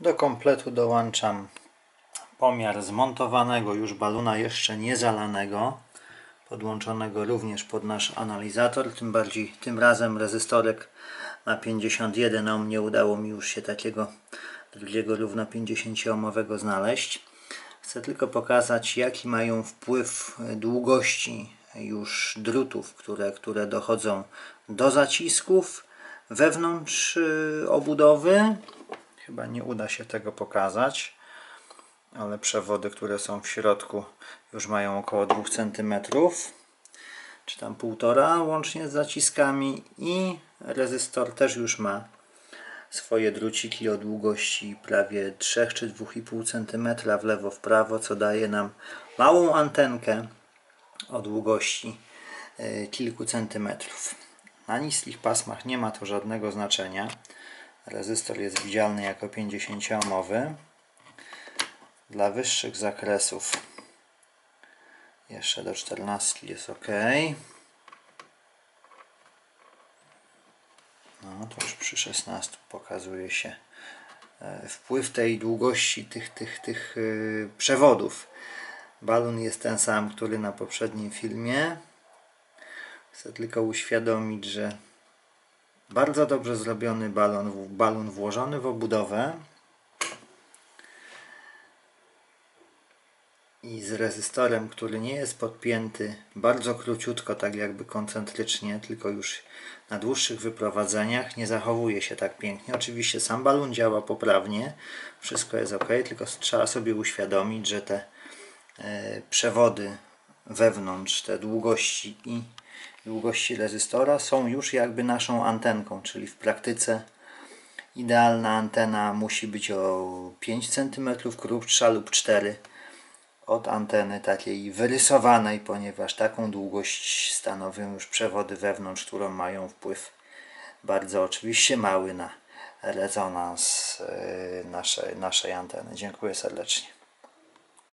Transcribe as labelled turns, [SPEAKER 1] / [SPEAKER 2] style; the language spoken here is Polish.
[SPEAKER 1] Do kompletu dołączam pomiar zmontowanego już balona jeszcze nie zalanego podłączonego również pod nasz analizator. Tym bardziej tym razem rezystorek na 51 ohm nie udało mi już się takiego drugiego równo 50 ohmowego znaleźć. Chcę tylko pokazać jaki mają wpływ długości już drutów które, które dochodzą do zacisków wewnątrz y, obudowy chyba nie uda się tego pokazać ale przewody, które są w środku już mają około 2 cm czy tam półtora łącznie z zaciskami i rezystor też już ma swoje druciki o długości prawie 3 czy 2,5 cm w lewo w prawo co daje nam małą antenkę o długości e, kilku centymetrów. Na niskich pasmach nie ma to żadnego znaczenia rezystor jest widzialny jako 50 ohmowy dla wyższych zakresów. Jeszcze do 14 jest ok. No to już przy 16 pokazuje się e, wpływ tej długości tych, tych, tych yy, przewodów. Balon jest ten sam, który na poprzednim filmie. Chcę tylko uświadomić, że bardzo dobrze zrobiony balon, balon włożony w obudowę i z rezystorem, który nie jest podpięty bardzo króciutko, tak jakby koncentrycznie, tylko już na dłuższych wyprowadzeniach nie zachowuje się tak pięknie. Oczywiście sam balon działa poprawnie, wszystko jest ok, tylko trzeba sobie uświadomić, że te e, przewody wewnątrz, te długości i długości rezystora są już jakby naszą antenką, czyli w praktyce idealna antena musi być o 5 cm krótsza lub 4 cm od anteny takiej wyrysowanej, ponieważ taką długość stanowią już przewody wewnątrz, którą mają wpływ bardzo oczywiście mały na rezonans e, naszej, naszej anteny. Dziękuję serdecznie.